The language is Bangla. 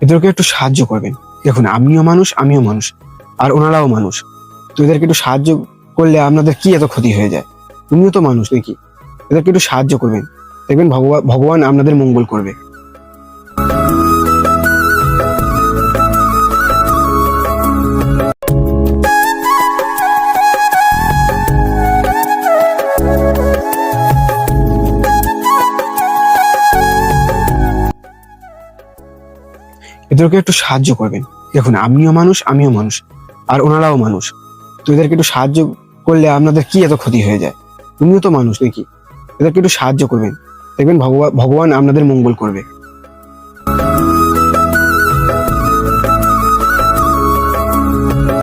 এদেরকে একটু সাহায্য করবেন। দেখুন, আমিও মানুষ আমিও মানুষ, আর ওনারাও মানুষ। তো এদেরকে একটু সাহায্য করলে আপনাদের কি এত ক্ষতি হয়ে যায়? তুমিও তো মানুষ নাকি? এদেরকে একটু সাহায্য করবেন। দেখবেন ভগবান ভগবান আপনাদের মঙ্গল করবে। এদেরকে একটু সাহায্য করবেন। দেখুন, আমিও মানুষ আমিও মানুষ, আর ওনারাও মানুষ। তো এদেরকে একটু সাহায্য করলে আপনাদের কি এত ক্ষতি হয়ে যায়? তুমিও তো মানুষ নাকি? এদেরকে একটু সাহায্য করবেন। দেখবেন ভগবান ভগবান আপনাদের মঙ্গল করবে।